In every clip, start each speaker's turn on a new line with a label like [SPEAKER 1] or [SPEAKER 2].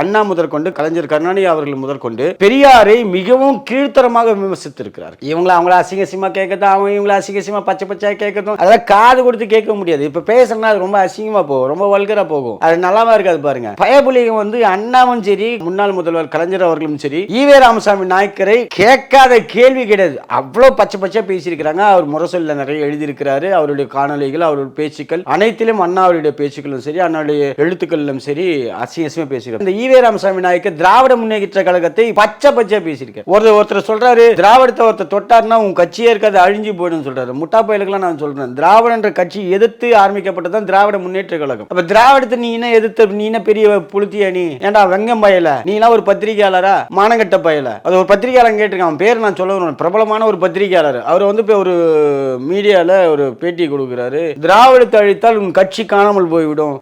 [SPEAKER 1] அண்ணா முதற்கொண்டு கலைஞர் கருணாநிதி அவர்கள் முதற்கொண்டு பெரியாரை மிகவும் கீழ்த்தரமாக விமர்சித்திருக்கிறார். இவங்களை அவங்கள அசிங்கசியமா கேட்கறதும் அவங்க இவங்கள அசிங்கசியமா பச்சை பச்சையா கேட்கறதும் அதெல்லாம் காது கொடுத்து கேட்க முடியாது. இப்ப பேசுறதுனா அது ரொம்ப அசிங்கமா போகும் ரொம்ப வல்கரா போகும். அது நல்லாவா இருக்காது பாருங்க. பயபுலிகம் வந்து அண்ணாவும் சரி முன்னாள் முதல்வர் கலைஞர் அவர்களும் சரி ஈவே ராமசாமி நாயக்கரை கேட்காத கேள்வி கிடையாது. அவ்வளவு பச்சை பச்சையா பேசியிருக்கிறாங்க. அவர் முரசொல்ல நிறைய எழுதியிருக்கிறாரு. அவருடைய காணொலிகள் அவருடைய பேச்சுக்கள் அனைத்திலும் அண்ணா அவருடைய பேச்சுக்களும் சரி அண்ணாவுடைய எழுத்துக்களிலும் சரி அசிங்க அசிங்கமா இந்த ஈவே ராமசாமி நாயக்கர் திராவிட முன்னேற்ற கழகத்தை பச்சை பச்சையா பேசியிருக்காரு. ஒருத்தர் ஒருத்தர் சொல்றாரு திராவிடத்தை ஒருத்தர் தொட்டார்னா உன் கட்சியே இருக்காது அழிஞ்சு போயிடும் சொல்றாரு. முட்டா பயலுக்கெல்லாம் நான் சொல்றேன். திராவிடன்ற கட்சி எதிர்த்து ஆரம்பிக்கப்பட்டதான் திராவிட முன்னேற்ற கழகம். அப்ப திராவிடத்தை நீ என்ன எதிர்த்து நீ என்ன பெரிய புளுத்தியா நீ? ஏன்டா வெங்கம் பயல? நீ எல்லாம் ஒரு பத்திரிகையாளரா? மானங்கட்ட பயல? அது ஒரு பத்திரிகையாளர் கேட்டிருக்கான். அவன் பேர் நான் சொல்ல பிரபலமான ஒரு பத்திரிகையாளர். அவர் வந்து இப்போ ஒரு மீடியால ஒரு பேட்டி கொடுக்குறாரு. திராவிடத்தை அழித்தால் உன் கட்சி காணாமல் போய்விடும்.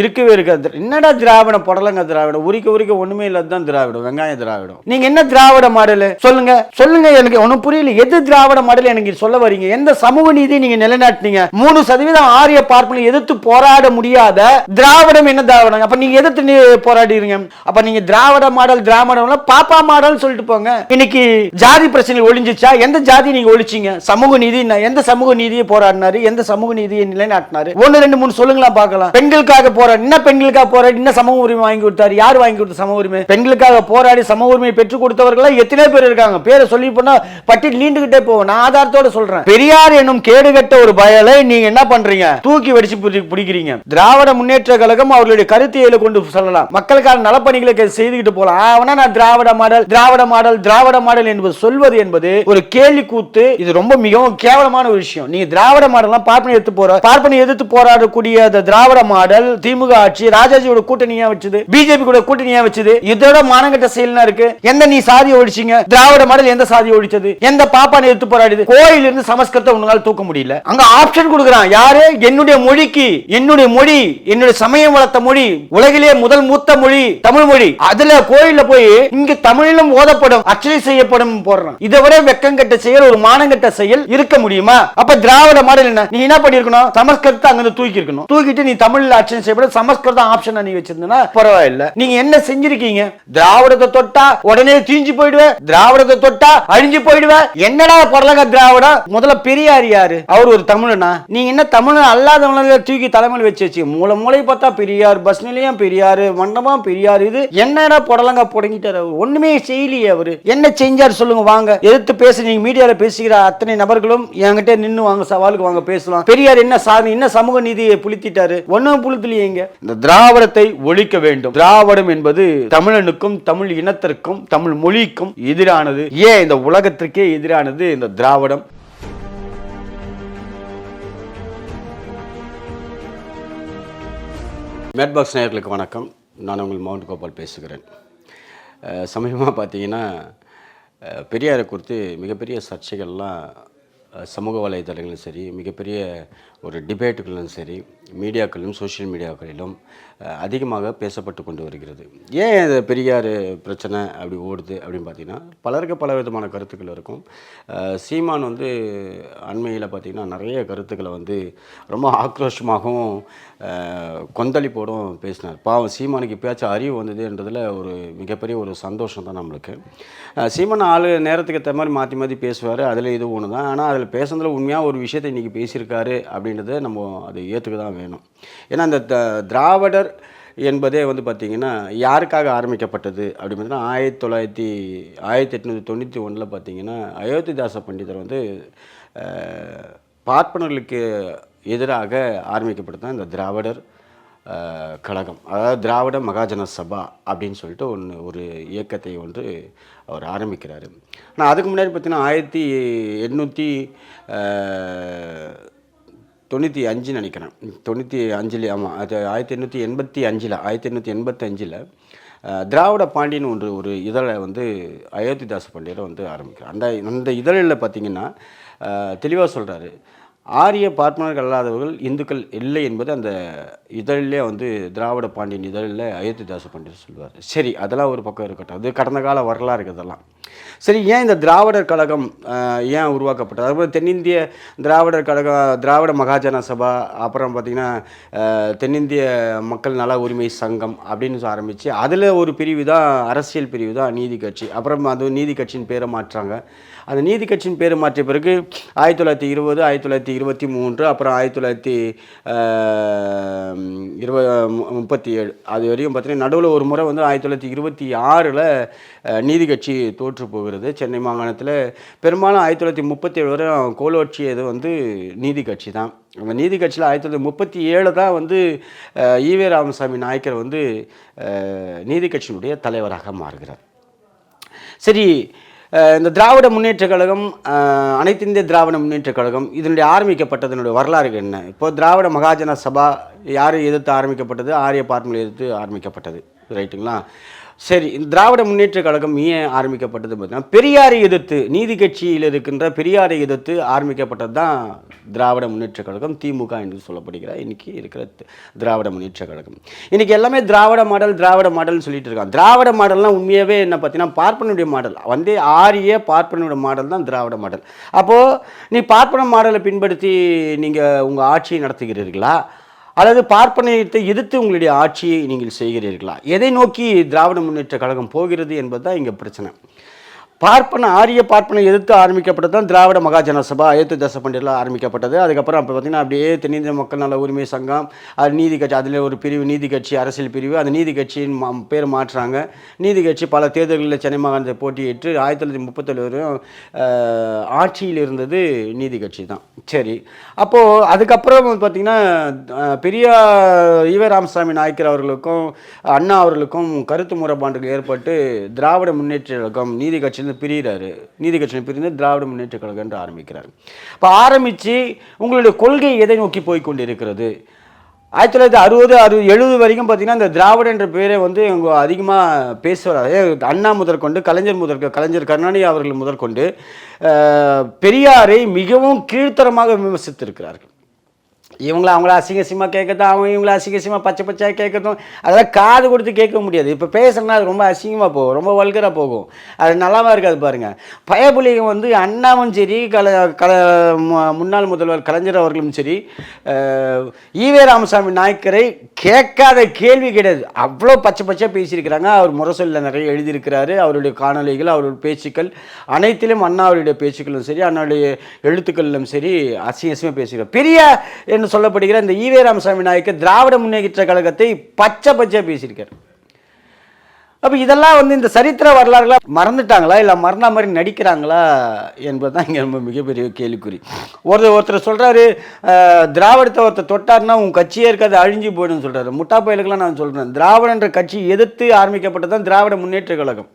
[SPEAKER 1] இருக்கவே இருக்காது. என்னடா திராவிட புடலங்க திராவிடம்? உரிக்க உரிக்க ஒண்ணுமே இல்லாத தான் திராவிடம் வெங்காய திராவிடம். நீங்க என்ன திராவிட மாடல்? சொல்லுங்க. சொல்லுங்க எனக்கு ஒன்றும் புரியல. எது திராவிட மாடல் எனக்கு சொல்ல வரீங்க? எந்த சமூக நீதி நீங்க நிலைநாட்டினீங்க? மூணு சதவீதம் ஆரிய பார்ப்பனை எதிர்த்து போராட முடியாத திராவிடம் என்ன திராவிடம்? அப்ப நீங்க எதிர்த்து போராடுறீங்க அப்ப நீங்க திராவிட மாடல் திராவிடம் பாப்பா மாடல் சொல்லிட்டு போங்க. இன்னைக்கு ஜாதி பிரச்சனை ஒழிஞ்சிச்சா? எந்த ஜாதி நீங்க ஒழிச்சீங்க? சமூக நீதி எந்த சமூக நீதியை போராடினாரு? எந்த சமூக நீதியை நிலைநாட்டினாரு? ஒன்னு ரெண்டு மூணு சொல்லுங்களா பார்க்கலாம். பெண்களுக்காக போராடி என்ன பெண்களுக்காக போராடி என்ன சமூக உரிமை வாங்கி கொடுத்தாரு. யார் வாங்கி கொடுத்த சம உரிமை. பெண்களுக்காக போராடி சம உரிமை பெற்றுக் கொடுத்தவர்கள் எத்தனை பேர் இருக்காங்க. பேரை சொல்லி போனா பட்டி நீண்டுகிட்டே போவோம் நான் ஆதாரத்தோட சொல்றேன். பெரியார் என்னும் கேடுகட்ட ஒரு பயலை நீங்க என்ன பண்றீங்க? தூக்கி வெடிச்சு பிடிக்கிறீங்க. திராவிட முன்னேற்ற கழகம் அவர்களுடைய கருத்தியலை கொண்டு சொல்லலாம். மக்களுக்கான நலப்பணிகளை செய்துகிட்டு போலாம் ஆவனா நான் Dravida model Dravida model Dravida model என்பது சொல்வது என்பது ஒரு கேள்வி கூத்து. இது ரொம்ப மிகவும் கேவலமான ஒரு விஷயம். நீங்க திராவிட மாடல்லாம் பார்ப்பனை எடுத்து போற பார்ப்பனை எதிர்த்து போராடக்கூடிய திராவிட மாடல் திமுக ஆட்சி ராஜாஜியோட கூட்டணியா வச்சது. பிஜேபி கூட கூட்டணியா வச்சது? இதோட மானங்கட்ட செயல்னா இருக்கு? எந்த நீ சாதி ஒழிச்சீங்க? திராவிட மாடல் எந்த சாதி ஒழிச்சது? எந்த பாப்பா எடுத்து போராடுது கோயில் இருந்து சமஸ்கிருதம் உங்களால் தூக்க முடியல. அங்க ஆப்ஷன் கொடுக்குறான். யாரு? என்னுடைய மொழிக்கு. என்னுடைய மொழி என்னுடைய சமயம் வளர்த்த மொழி உலகிலே முதல் மூத்த மொழி தமிழ் மொழி. அதுல கோயில்ல போய் இங்க தமிழிலும் ஓதப்படும் அச்சடி செய்யப்படும் போடுறான். இதை விட வெக்கங்கட்ட செயல் ஒரு மானங்கட்ட செயல் இருக்க முடியுமா? அப்ப திராவிட மாடல் என்ன? நீ என்ன பண்ணிருக்கணும் சமஸ்கிருதத்தை அங்க தூக்கி இருக்கணும் தூக்கிட்டு நீ தமிழ்ல அச்சடி செய்யப்படும். சமஸ்கிருதம் ஆப்ஷன் நீ வச்சிருந்தா பரவாயில்ல. நீங்க என்ன செஞ்சிருக்கீங்க? திராவிடத்தை தொட்டா உடனே தீஞ்சு போயிடுவேன் திராவிடத்தை தொட்டா அழிஞ்சு போயிடுவேன் என்னடா பொருளங்க திராவிடம்? முதல்ல பெரியார் யாரு? அவர் ஒரு தமிழனா? நீங்க என்ன தமிழ் அல்லாதவங்கள தூக்கி தலைமையில் வச்சு வச்சு மூளை மூளை பார்த்தா பெரியார் பஸ் நிலையம் பெரியார் மண்டபம் பெரியார் இது என்னடா புடலங்க புடங்கிட்டார் அவர்? ஒண்ணுமே செய்யலையே அவரு. என்ன செஞ்சார் சொல்லுங்க வாங்க. எதிர்த்து பேச நீங்க மீடியால பேசுகிற அத்தனை நபர்களும் என்கிட்ட நின்னு வாங்க சவாலுக்கு வாங்க பேசலாம். பெரியார் என்ன சாமி என்ன சமூக நீதியை புளித்திட்டாரு? ஒன்னும் புளித்துலையேங்க இந்த திராவிடத்தை ஒழிக்க வேண்டும். திராவிடம் என்பது தமிழனுக்கும் தமிழ் இனத்திற்கும் தமிழ் மொழிக்கும் எதிரானது. ஏன் இந்த உலகத்திற்கே எதிரானது இந்த திராவிடம்? மேட்பாக்ஸ் நேயர்களுக்கு வணக்கம். நான் உங்கள் மவுண்ட் கோபால் பேசுகிறேன். சமீபமாக பார்த்தீங்கன்னா பெரியாரை குறித்து மிகப்பெரிய சர்ச்சைகள்லாம் சமூக வலைதளங்களும் சரி மிகப்பெரிய ஒரு டிபேட்டுகளும் சரி மீடியாக்களிலும் சோஷியல் மீடியாக்களிலும் அதிகமாக பேசப்பட்டு கொண்டு வருகிறது. ஏன் இது பெரியார் பிரச்சனை அப்படி ஓடுது அப்படின்னு பார்த்தீங்கன்னா பலருக்கு பல விதமான கருத்துக்கள் இருக்கும். சீமான் வந்து அண்மையில் பார்த்தீங்கன்னா நிறைய கருத்துக்களை வந்து ரொம்ப ஆக்ரோஷமாகவும் கொந்தளிப்போடும் பேசினார். பாவம் சீமானுக்கு இப்பயாச்சும் அறிவு வந்ததுன்றதில் ஒரு மிகப்பெரிய ஒரு சந்தோஷம் தான் நம்மளுக்கு. சீமான் ஆளு நேரத்துக்கு ஏற்ற மாதிரி மாற்றி மாற்றி பேசுவார். அதில் இது ஒன்று தான் ஆனால் அதில் பேசுனதில் உண்மையாக ஒரு விஷயத்தை இன்றைக்கி பேசியிருக்காரு அப்படின்றத நம்ம அதை ஏற்றுக்க தான் வேணும். ஏன்னா அந்த த- திராவிடர் என்பதே வந்து பார்த்திங்கன்னா யாருக்காக ஆரம்பிக்கப்பட்டது அப்படின்னு பார்த்தீங்கன்னா ஆயிரத்தி தொள்ளாயிரத்தி ஆயிரத்தி எட்நூற்றி தொண்ணூற்றி ஒன்றில் பார்த்தீங்கன்னா அயோத்திதாச பண்டிதர் வந்து பார்ப்பனர்களுக்கு எதிராக ஆரம்பிக்கப்பட்டது தான் இந்த திராவிடர் கழகம். அதாவது திராவிட மகாஜன சபா அப்படின்னு சொல்லிட்டு ஒன்று ஒரு இயக்கத்தை ஒன்று அவர் ஆரம்பிக்கிறார். ஆனால் அதுக்கு முன்னாடி பார்த்திங்கன்னா ஆயிரத்தி எண்ணூற்றி தொண்ணூற்றி அஞ்சு நினைக்கிறேன். தொண்ணூற்றி அஞ்சில் ஆமாம் அது ஆயிரத்தி எண்ணூற்றி எண்பத்தி அஞ்சில் ஆயிரத்தி எண்ணூற்றி எண்பத்தஞ்சில் திராவிட பாண்டியன் ஒன்று ஒரு இதழை வந்து அயோத்திதாச பாண்டியரை வந்து ஆரம்பிக்கிறார். அந்த அந்த இதழில் பார்த்தீங்கன்னா தெளிவாக சொல்கிறாரு ஆரிய பார்ப்பனர்கள் அல்லாதவர்கள் இந்துக்கள் இல்லை என்பது அந்த இதழிலே வந்து திராவிட பாண்டியன் இதழில் அயோத்திதாச பாண்டியர் சொல்லுவார். சரி அதெல்லாம் ஒரு பக்கம் இருக்கட்டும். அது கடந்த கால வரலாறு இதெல்லாம். சரி ஏன் இந்த திராவிடர் கழகம் ஏன் உருவாக்கப்பட்டது? அதுபோல் தென்னிந்திய திராவிடர் கழகம் திராவிட மகாஜன சபா அப்புறம் பார்த்திங்கன்னா தென்னிந்திய மக்கள் நல உரிமை சங்கம் அப்படின்னு ஆரம்பித்து அதில் ஒரு பிரிவு தான் அரசியல் பிரிவு தான் நீதி கட்சி. அப்புறம் அது நீதி கட்சியின் பேரை மாற்றுறாங்க. அந்த நீதி கட்சியின் பேர் மாற்றிய பிறகு ஆயிரத்தி தொள்ளாயிரத்தி இருபது ஆயிரத்தி தொள்ளாயிரத்தி இருபத்தி மூன்று அப்புறம் ஆயிரத்தி தொள்ளாயிரத்தி இருப முப்பத்தி ஏழு. அது வரையும் பார்த்தீங்கன்னா நடுவில் ஒரு முறை வந்து ஆயிரத்தி தொள்ளாயிரத்தி இருபத்தி ஆறில் நீதி கட்சி தோற்று போகிறது. சென்னை மாகாணத்தில் பெரும்பாலும் ஆயிரத்தி தொள்ளாயிரத்தி முப்பத்தி ஏழு வரை கோலோச்சியது வந்து நீதி கட்சி தான். அந்த நீதி கட்சியில் ஆயிரத்தி தொள்ளாயிரத்தி முப்பத்தி ஏழு தான் வந்து ஈவே ராமசாமி நாயக்கர் வந்து நீதி கட்சியினுடைய தலைவராக மாறுகிறார். சரி இந்த திராவிட முன்னேற்றக் கழகம் அனைத்து இந்திய திராவிட முன்னேற்றக் கழகம் இதனுடைய ஆரம்பிக்கப்பட்டதனுடைய வரலாறு என்ன? இப்போ திராவிட மகாஜன சபா யார் எதிர்த்து ஆரம்பிக்கப்பட்டது? ஆரிய பார்மலை எதிர்த்து ஆரம்பிக்கப்பட்டது. ரைட்டுங்களா? சரி திராவிட முன்னேற்றக் கழகம் ஏன் ஆரம்பிக்கப்பட்டது பார்த்தீங்கன்னா பெரியாரை எதிர்த்து நீதி கட்சியில் இருக்கின்ற பெரியாரை எதிர்த்து ஆரம்பிக்கப்பட்டது தான் திராவிட முன்னேற்றக் கழகம் திமுக என்று சொல்லப்படுகிற இன்றைக்கி இருக்கிற திராவிட முன்னேற்றக் கழகம். இன்றைக்கி எல்லாமே திராவிட மாடல் திராவிட மாடல்னு சொல்லிட்டு இருக்காங்க. திராவிட மாடல்லாம் உண்மையாகவே என்ன பார்த்தீங்கன்னா பார்ப்பனுடைய மாடல். வந்து ஆரிய பார்ப்பனுடைய மாடல் தான் திராவிட மாடல். அப்போது நீ பார்ப்பன மாடலை பின்படுத்தி நீங்கள் உங்கள் ஆட்சியை நடத்துகிறீர்களா? அல்லது பார்ப்பனையத்தை எதிர்த்து உங்களுடைய ஆட்சியை நீங்கள் செய்கிறீர்களா? எதை நோக்கி திராவிட முன்னேற்ற கழகம் போகிறது என்பது தான் இங்கே பிரச்சனை. பார்ப்பன ஆரிய பார்ப்பனை எதிர்த்து ஆரம்பிக்கப்பட்டது தான் திராவிட மகாஜன சபா ஆயிரத்தி தச பண்டிகையில் ஆரம்பிக்கப்பட்டது. அதுக்கப்புறம் அப்போ பார்த்தீங்கன்னா அப்படியே தென்னிந்திய மக்கள் நல உரிமை சங்கம் அது நீதி கட்சி அதில் ஒரு பிரிவு நீதி கட்சி அரசியல் பிரிவு அந்த நீதி கட்சியின் பேர் மாற்றுறாங்க நீதி கட்சி பல தேர்தல்களில் சென்னை மாகாணத்தை போட்டியிட்டு ஆயிரத்தி தொள்ளாயிரத்தி முப்பத்தேழு வரையும் ஆட்சியில் இருந்தது நீதி கட்சி தான். சரி. அப்போது அதுக்கப்புறம் பார்த்திங்கன்னா அஹ், பெரிய ராமசாமி நாயக்கர் அவர்களுக்கும் அண்ணா அவர்களுக்கும் கருத்து முறைப்பாண்டுகள் ஏற்பட்டு திராவிட முன்னேற்ற கழகம் நீதி கட்சியிலேருந்து பிரிகிறாரு நீதி கட்சியில் பிரிந்து திராவிட முன்னேற்ற கழகம் என்று ஆரம்பிக்கிறார். இப்போ ஆரம்பித்து உங்களுடைய கொள்கை எதை நோக்கி போய் கொண்டிருக்கிறது? ஆயிரத்தி தொள்ளாயிரத்தி அறுபது அறுபது எழுபது வரைக்கும் பார்த்தீங்கன்னா இந்த திராவிட என்ற பேரை வந்து இவங்க அதிகமாக பேசுவார். அண்ணா முதற்கொண்டு கலைஞர் முதற்க கலைஞர் கருணாநிதி அவர்கள் முதற்கொண்டு பெரியாரை மிகவும் கீழ்த்தரமாக விமர்சித்திருக்கிறார்கள். இவங்கள அவங்கள அசிங்கசியமாக கேட்கறதும் அவங்க இவங்கள அசிங்க பச்சை பச்சையாக கேட்கறதும் அதெல்லாம் காது கொடுத்து கேட்க முடியாது. இப்போ பேசுகிறேன்னா அது ரொம்ப அசிங்கமாக போகும் ரொம்ப வல்கராக போகும். அது நல்லாவா இருக்காது பாருங்கள் பயப்புலிங்க வந்து அண்ணாவும் சரி கல கல மு- முன்னாள் முதல்வர் கலைஞர் அவர்களும் சரி ஈவே ராமசாமி நாயக்கரை கேட்காத கேள்வி கிடையாது. அவ்வளோ பச்சை பச்சையாக பேசியிருக்கிறாங்க. அவர் முரசொலியில் நிறைய எழுதியிருக்கிறாரு. அவருடைய காணொளிகள் அவருடைய பேச்சுக்கள் அனைத்திலும் அண்ணாவுடைய பேச்சுக்களும் சரி அண்ணாவுடைய எழுத்துக்களிலும் சரி அசிங்க அசிங்கமாக பேசுகிறார் பெரிய என்று சொல்லப்படுகிற இந்த ஈவே ராமசாமி நாயக்கர் திராவிட முன்னேற்ற கழகத்தை பச்சை பச்சையாக பேசியிருக்கார். அப்போ இதெல்லாம் வந்து இந்த சரித்திர வரலாறுலாம் மறந்துட்டாங்களா? இல்லை மறந்த மாதிரி நடிக்கிறாங்களா? என்பது தான் இங்கே ரொம்ப மிகப்பெரிய கேள்விக்குறி. ஒருத்தர் ஒருத்தர் சொல்கிறாரு திராவிடத்தை ஒருத்தர் தொட்டார்னா உன் கட்சியே இருக்காது அழிஞ்சு போயிடும்னு சொல்கிறாரு முட்டா பயலுக்கெல்லாம் நான் சொல்கிறேன் திராவிடன்ற கட்சி எதிர்த்து ஆரம்பிக்கப்பட்டது தான் திராவிட முன்னேற்ற கழகம்.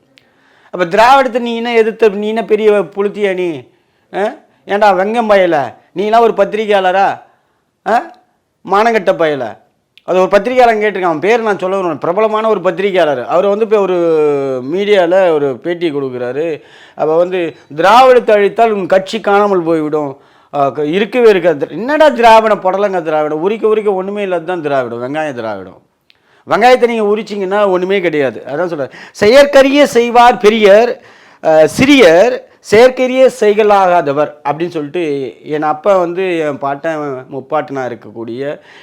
[SPEAKER 1] அப்போ திராவிடத்தை நீ என்ன எதிர்த்த நீ என்ன பெரிய புளுத்தியா நீ? ஏன்டா வெங்கம் பயலை? நீலாம் ஒரு பத்திரிகையாளரா? மானங்கட்ட பயல. அது ஒரு பத்திரிகையாளர் கேட்டிருக்கான். அவன் பேர் நான் சொல்ல வரணும் பிரபலமான ஒரு பத்திரிகையாளர் அவர் வந்து இப்போ ஒரு மீடியாவில் ஒரு பேட்டி கொடுக்குறாரு. அப்போ வந்து திராவிடத்தை அழித்தால் உன் கட்சி காணாமல் போய்விடும். இருக்கவே இருக்காது. என்னடா திராவிடம்? புடலங்க திராவிடம்? உரிக்க உரிக்க ஒன்றுமே இல்லாத தான் திராவிடம். வெங்காய திராவிடம். வெங்காயத்தை நீங்கள் உரிச்சிங்கன்னா ஒன்றுமே கிடையாது. அதான் சொல்கிறேன் செயற்கரிய செய்வார் பெரியர் சிறியர் செயற்கரிய செய்கலாகாதவர் அப்படின்னு சொல்லிட்டு என் அப்பா வந்து என் பாட்டன் முப்பாட்டனாக இருக்கக்கூடிய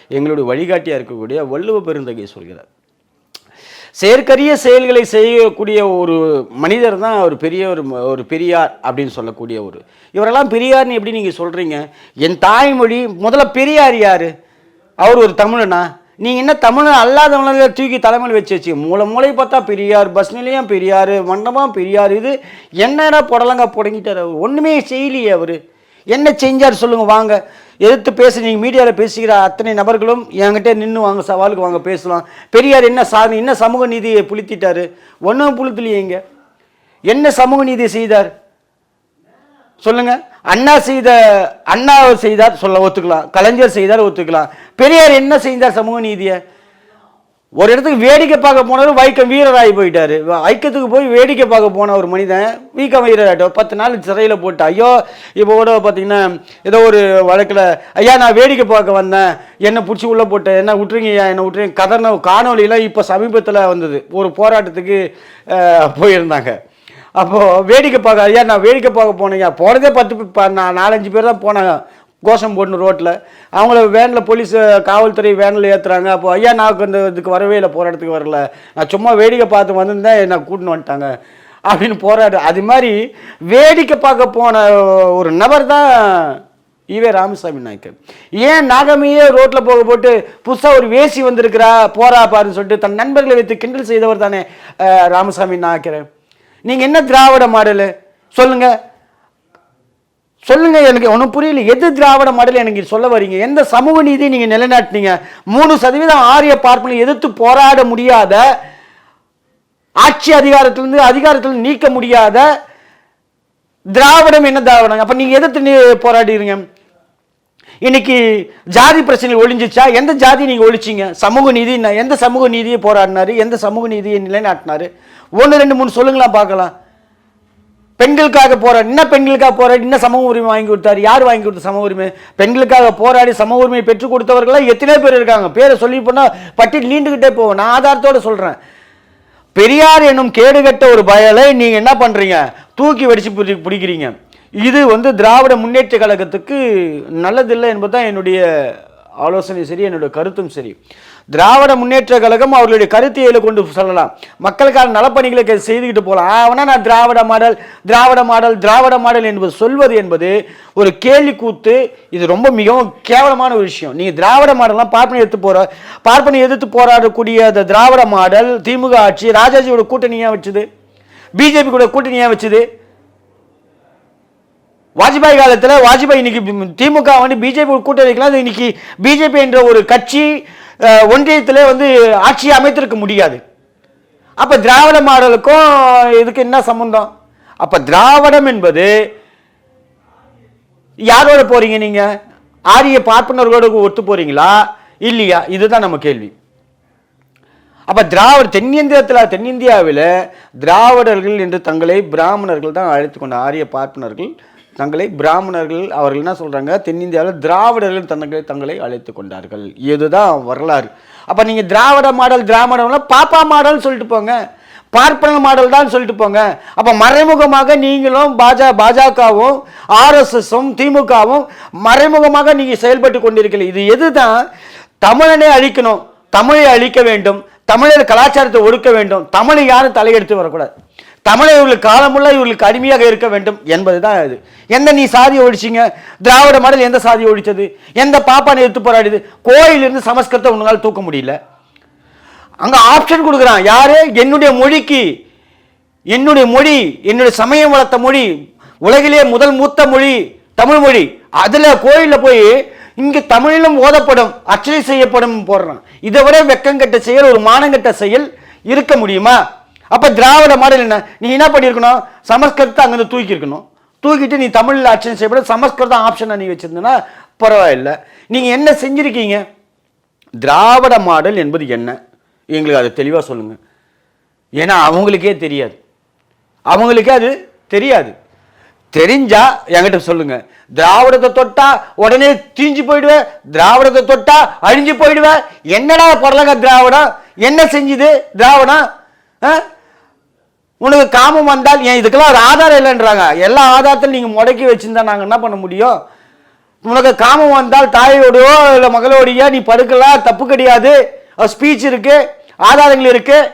[SPEAKER 1] எங்களுடைய வழிகாட்டியாக இருக்கக்கூடிய வள்ளுவ பெருந்தகை சொல்கிறார். செயற்கரிய செயல்களை செய்யக்கூடிய ஒரு மனிதர் தான் ஒரு பெரிய ஒரு ஒரு பெரியார் அப்படின்னு சொல்லக்கூடிய ஒரு. இவரெல்லாம் பெரியார்னு எப்படி நீங்கள் சொல்கிறீங்க என் தாய்மொழி முதல்ல பெரியார் யார்? அவர் ஒரு தமிழனா? நீங்கள் என்ன தமிழ் அல்லாதவங்கள தூக்கி தலைமையில் வச்சு வச்சு மூளை மூளை பார்த்தா பெரியார் பஸ் நிலையம் பெரியார் மண்டபம் பெரியார் இது என்னடா புடலங்க புடங்கிட்டார் அவர்? ஒன்றுமே செய்யலையே அவர். என்ன செஞ்சார் சொல்லுங்கள் வாங்க. எதிர்த்து பேச நீங்கள் மீடியாவில் பேசுகிற அத்தனை நபர்களும் என்கிட்ட நின்று வாங்க சவாலுக்கு வாங்க பேசலாம். பெரியார் என்ன சாதி என்ன சமூக நீதியை புளித்திட்டாரு? ஒன்றும் புளுத்திலையேங்க என்ன சமூக நீதி செய்தார்? சொல்லுங்க. அண்ணா செய்த அண்ணா செய்தார் சொல்ல ஒத்துக்கலாம். கலைஞர் செய்தார் ஒத்துக்கலாம். பெரியார் என்ன செய்தார் சமூக நீதியை? ஒரு இடத்துக்கு வேடிக்கை பார்க்க போனவர் வைக்கம் வீரராகி போயிட்டாரு. ஐக்கியத்துக்கு போய் வேடிக்கை பார்க்க போன ஒரு மனிதன் வீக்கம் வீரராகிட்டோம் பத்து நாள் சிறையில் போட்டு ஐயோ இப்போ கூட பார்த்தீங்கன்னா ஏதோ ஒரு வழக்கில் ஐயா நான் வேடிக்கை பார்க்க வந்தேன். என்னை பிடிச்சி உள்ளே போட்டேன். என்ன விட்டுருங்க ஐயா என்னை விட்டுருங்க. கதன காணொலியெலாம் இப்போ சமீபத்தில் வந்தது. ஒரு போராட்டத்துக்கு போயிருந்தாங்க. அப்போது வேடிக்கை பார்க்க ஐயா நான் வேடிக்கை பார்க்க போனேங்க போனதே பத்து நான் நாலஞ்சு பேர் தான் போனாங்க. கோஷம் போடணும் ரோட்டில் அவங்கள வேனில் போலீஸ் காவல்துறை வேனில் ஏற்றுறாங்க அப்போ ஐயா நான் இந்த இதுக்கு வரவே இல்லை போகிற இடத்துக்கு வரல. நான் சும்மா வேடிக்கை பார்த்து வந்திருந்தேன் என்னை கூட்டின்னு வந்துட்டாங்க அப்படின்னு போராடு அது மாதிரி வேடிக்கை பார்க்க போன ஒரு நபர் தான் ஈவே ராமசாமி நாயக்கர். ஏன் நாகமையே ரோட்டில் போக போட்டு புதுசாக ஒரு வேசி வந்திருக்கிறா போறா பாருன்னு சொல்லிட்டு தன் நண்பர்களை வைத்து கிண்டல் செய்தவர் தானே ராமசாமி நாயக்கர். நீங்கள் என்ன திராவிட மாடலு? சொல்லுங்க. சொல்லுங்க எனக்கு ஒன்றும் புரியல. எது திராவிட மாடல் எனக்கு சொல்ல வரீங்க? எந்த சமூக நீதி நீங்கள் நிலைநாட்டினீங்க? மூணு சதவீதம் ஆரிய பார்ப்பனை எதிர்த்து போராட முடியாத ஆட்சி அதிகாரத்திலிருந்து அதிகாரத்தில் நீக்க முடியாத திராவிடம் என்ன திராவிடம்? அப்போ நீங்கள் எதிர்த்து நீ போராடுறீங்க இன்னைக்கு ஜாதி பிரச்சனை ஒழிஞ்சிச்சா? எந்த ஜாதி நீங்கள் ஒழிச்சிங்க? சமூக நீதி எந்த சமூக நீதியை போராடினாரு? எந்த சமூக நீதியை நிலைநாட்டினாரு? ஒன்று ரெண்டு மூணு சொல்லுங்களா பார்க்கலாம். பெண்களுக்காக போராடி என்ன பெண்களுக்காக போராடி என்ன சம உரிமை வாங்கி கொடுத்தாரு? யார் வாங்கி கொடுத்த சம உரிமை? பெண்களுக்காக போராடி சம உரிமையை பெற்றுக் கொடுத்தவர்களாம் எத்தனை பேர் இருக்காங்க. பேரை சொல்லி போனால் பட்டியல் நீண்டுகிட்டே போவோம் நான் ஆதாரத்தோட சொல்கிறேன் பெரியார் என்னும் கேடுகட்ட ஒரு பயலை நீங்கள் என்ன பண்ணுறீங்க தூக்கி வடித்து பிடி- பிடிக்கிறீங்க. இது வந்து திராவிட முன்னேற்ற கழகத்துக்கு நல்லதில்லை என்பது தான் என்னுடைய ஆலோசனை சரி என்னுடைய கருத்தும் சரி. திராவிட முன்னேற்ற கழகம் அவர்களுடைய கருத்தியலை கொண்டு சொல்லலாம். மக்களுக்கான நலப்பணிகளை செய்துக்கிட்டு போகலாம். ஆவனா நான் Dravida model Dravida model Dravida model என்பது சொல்வது என்பது ஒரு கேள்வி கூத்து. இது ரொம்ப மிகவும் கேவலமான ஒரு விஷயம். நீங்கள் திராவிட மாடல்லாம் பார்ப்பனை எடுத்து போற பார்ப்பனை எதிர்த்து போராடக்கூடிய அந்த திராவிட மாடல் திமுக ஆட்சி ராஜாஜியோட கூட்டணியாக வச்சது? பிஜேபி கூட கூட்டணியாக வச்சுது? வாஜ்பாய் காலத்தில் வாஜ்பாய் இன்னைக்கு திமுக வந்து பிஜேபி கூட்டணி இன்னைக்கு பிஜேபி என்ற ஒரு கட்சி ஒன்றியத்தில் வந்து ஆட்சியை அமைத்திருக்க முடியாது. அப்போ திராவிட மாடலுக்கும் இதுக்கு என்ன சம்பந்தம்? அப்போ திராவிடம் என்பது யாரோட போகிறீங்க நீங்கள் ஆரிய பார்ப்பனர்களோடு ஒத்து போகிறீங்களா இல்லையா? இதுதான் நம்ம கேள்வி. அப்போ திராவிட தென்னிந்தியத்தில் தென்னிந்தியாவில் திராவிடர்கள் என்று தங்களை பிராமணர்கள் தான் அழைத்து கொண்ட ஆரிய பார்ப்பனர்கள் தங்களை பிராமணர்கள் அவர்கள் என்ன சொல்கிறாங்க தென்னிந்தியாவில் திராவிடர்கள் தங்களை தங்களை அழைத்து கொண்டார்கள். இதுதான் வரலாறு. அப்போ நீங்கள் திராவிட மாடல் திராவிடம்னா பாப்பா மாடல்னு சொல்லிட்டு போங்க. பார்ப்பன மாடல் தான் சொல்லிட்டு போங்க. அப்போ மறைமுகமாக நீங்களும் பாஜ பாஜகவும் ஆர்எஸ்எஸும் திமுகவும் மறைமுகமாக நீங்கள் செயல்பட்டு கொண்டிருக்கீங்க இது எது தான் தமிழனை அழிக்கணும். தமிழை அழிக்க வேண்டும். தமிழர் கலாச்சாரத்தை ஒடுக்க வேண்டும். தமிழை யாரும் தலையெடுத்து வரக்கூடாது. தமிழை இவர்களுக்கு காலமுள்ள இவர்களுக்கு அடிமையாக இருக்க வேண்டும் என்பதுதான் இது. எந்த நீ சாதியை ஒழிச்சிங்க? திராவிட மாடல் எந்த சாதியை ஒழிச்சது? எந்த பாப்பானை எடுத்து போராடிது கோயிலிருந்து சமஸ்கிருதத்தை உங்களால் தூக்க முடியல. அங்கே ஆப்ஷன் கொடுக்குறான். யாரு? என்னுடைய மொழிக்கு. என்னுடைய மொழி என்னுடைய சமயம் வளர்த்த மொழி உலகிலே முதல் மூத்த மொழி தமிழ் மொழி. அதில் கோயிலில் போய் இங்கே தமிழிலும் ஓதப்படும் அர்ச்சனை செய்யப்படும் போடுறான். இதை விட வெக்கங்கெட்ட செயல் ஒரு மானங்கெட்ட செயல் இருக்க முடியுமா? அப்போ திராவிட மாடல் என்ன? நீ என்ன பண்ணியிருக்கணும்? சமஸ்கிருதத்தை அங்கேருந்து தூக்கியிருக்கணும். தூக்கிட்டு நீ தமிழில் அர்ச்சனை செய்யப்பட சமஸ்கிருதம் ஆப்ஷனை நீ வச்சிருந்தனா பரவாயில்லை. நீங்கள் என்ன செஞ்சுருக்கீங்க? திராவிட மாடல் என்பது என்ன? எங்களுக்கு அதை தெளிவாக சொல்லுங்கள் ஏன்னா அவங்களுக்கே தெரியாது. அவங்களுக்கே அது தெரியாது. தெரிஞ்சா என்கிட்ட சொல்லுங்க. திராவிடத்தை தொட்டா உடனே தீஞ்சு போயிடுவேன் திராவிடத்தை தொட்டா அழிஞ்சு போயிடுவேன் என்னடா பொருளங்க திராவிடம்? என்ன செஞ்சுது திராவிடம்? ஆ? உனக்கு காமம் வந்தால் ஏன் இதுக்கெல்லாம் ஒரு ஆதாரம் இல்லைன்றாங்க. எல்லா ஆதாரத்தையும் நீங்கள் முடக்கி வச்சுருந்தா நாங்கள் என்ன பண்ண முடியும்? உனக்கு காமம் வந்தால் தாயோடையோ இல்லை மகளோடையோ நீ படுக்கலாம் தப்பு கிடையாது. ஸ்பீச் இருக்குது ஆதாரங்கள் இருக்குது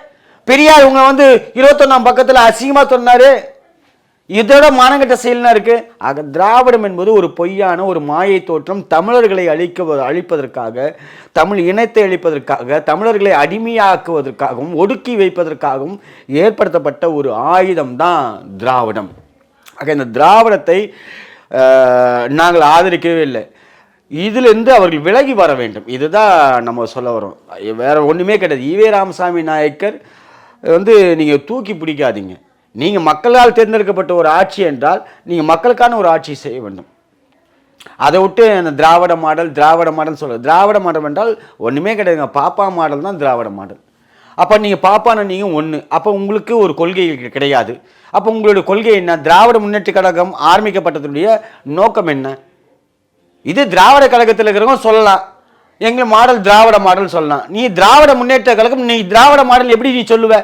[SPEAKER 1] பெரியார் இவங்க வந்து இருபத்தொன்னாம் பக்கத்தில் அசிங்கமாக சொன்னார். இதோட மானங்கட்ட செயல்னா இருக்கு? ஆக திராவிடம் என்பது ஒரு பொய்யான ஒரு மாயை தோற்றம் தமிழர்களை அழிக்க அழிப்பதற்காக தமிழ் இனத்தை அழிப்பதற்காக தமிழர்களை அடிமையாக்குவதற்காகவும் ஒடுக்கி வைப்பதற்காகவும் ஏற்படுத்தப்பட்ட ஒரு ஆயுதம் தான் திராவிடம். ஆக இந்த திராவிடத்தை நாங்கள் ஆதரிக்கவே இல்லை. இதிலிருந்து அவர்கள் விலகி வர வேண்டும். இதுதான் நம்ம சொல்ல வரோம். வேற ஒன்றுமே கிடையாது. ஈவே ராமசாமி நாயக்கர் வந்து நீங்கள் தூக்கி பிடிக்காதீங்க. நீங்கள் மக்களால் தேர்ந்தெடுக்கப்பட்ட ஒரு ஆட்சி என்றால் நீங்கள் மக்களுக்கான ஒரு ஆட்சி செய்ய வேண்டும். அதை விட்டு அந்த திராவிட மாடல் திராவிட மாடல் சொல்ல திராவிட மாடல் என்றால் ஒன்றுமே கிடையாதுங்க. பாப்பா மாடல் தான் திராவிட மாடல். அப்போ நீங்கள் பாப்பான நீங்கள் ஒன்று அப்போ உங்களுக்கு ஒரு கொள்கை கிடையாது. அப்போ உங்களுடைய கொள்கை என்ன? திராவிட முன்னேற்ற கழகம் ஆரம்பிக்கப்பட்டதுடைய நோக்கம் என்ன? இது திராவிட கழகத்தில் இருக்கிறவங்க சொல்லலாம். எங்கள் மாடல் திராவிட மாடல் சொல்லலாம். நீ திராவிட முன்னேற்ற கழகம் நீ திராவிட மாடல் எப்படி நீ சொல்லுவ?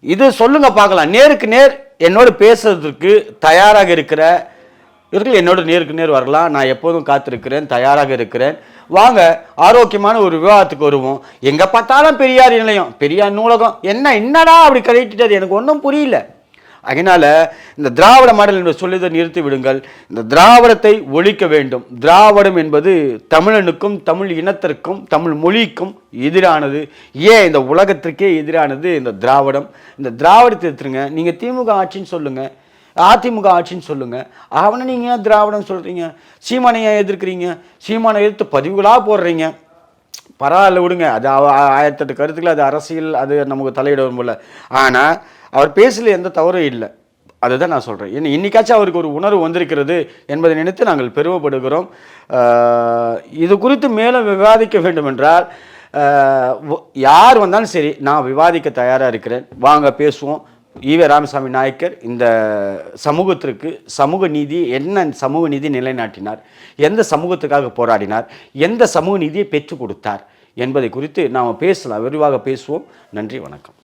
[SPEAKER 1] இது சொல்லுங்க பார்க்கலாம். நேருக்கு நேர் என்னோடு பேசுறதுக்கு தயாராக இருக்கிற இவர்கள் என்னோட நேருக்கு நேர் வரலாம். நான் எப்போதும் காத்திருக்கிறேன் தயாராக இருக்கிறேன். வாங்க ஆரோக்கியமான ஒரு விவாதத்துக்கு வருவோம். எங்கே பார்த்தாலும் பெரியார் நிலையம் பெரியார் நூலகம். என்ன என்னடா அப்படி கழிட்டுட்டது எனக்கு ஒன்றும் புரியல. அதனால் இந்த திராவிட மாடல் என்று சொல்லிதை நிறுத்தி விடுங்கள். இந்த திராவிடத்தை ஒழிக்க வேண்டும். திராவிடம் என்பது தமிழனுக்கும் தமிழ் இனத்திற்கும் தமிழ் மொழிக்கும் எதிரானது. ஏன் இந்த உலகத்திற்கே எதிரானது இந்த திராவிடம்? இந்த திராவிடத்தை எடுத்துருங்க. நீங்கள் திமுக ஆட்சின்னு சொல்லுங்கள் அதிமுக ஆட்சின்னு சொல்லுங்கள் அவனை நீங்கள் ஏன் திராவிடம் சொல்கிறீங்க சீமானை ஏன் எதிர்க்கிறீங்க? சீமானை எதிர்த்து பதிவுகளாக போடுறீங்க. பரவாயில்ல விடுங்க. அது ஆயிரத்தெட்டு கருத்துக்கள் அது அரசியல் அது நமக்கு தலையிட போல ஆனால் அவர் பேசல எந்த தவறும் இல்லை. அதுதான் நான் சொல்கிறேன் இன்னும் இன்னைக்காச்சும் அவருக்கு ஒரு உணர்வு வந்திருக்கிறது என்பதை நினைத்து நாங்கள் பெருமைப்படுகிறோம். இது குறித்து மேலும் விவாதிக்க வேண்டும் என்றால் யார் வந்தாலும் சரி நான் விவாதிக்க தயாராக இருக்கிறேன். வாங்க பேசுவோம். ஈவே ராமசாமி நாயக்கர் இந்த சமூகத்திற்கு சமூக நீதி என்ன சமூக நீதி நிலைநாட்டினார்? எந்த சமூகத்துக்காக போராடினார்? எந்த சமூக நீதியை பெற்றுக் கொடுத்தார்? என்பதை குறித்து நாம் பேசலாம். விரிவாக பேசுவோம். நன்றி வணக்கம்.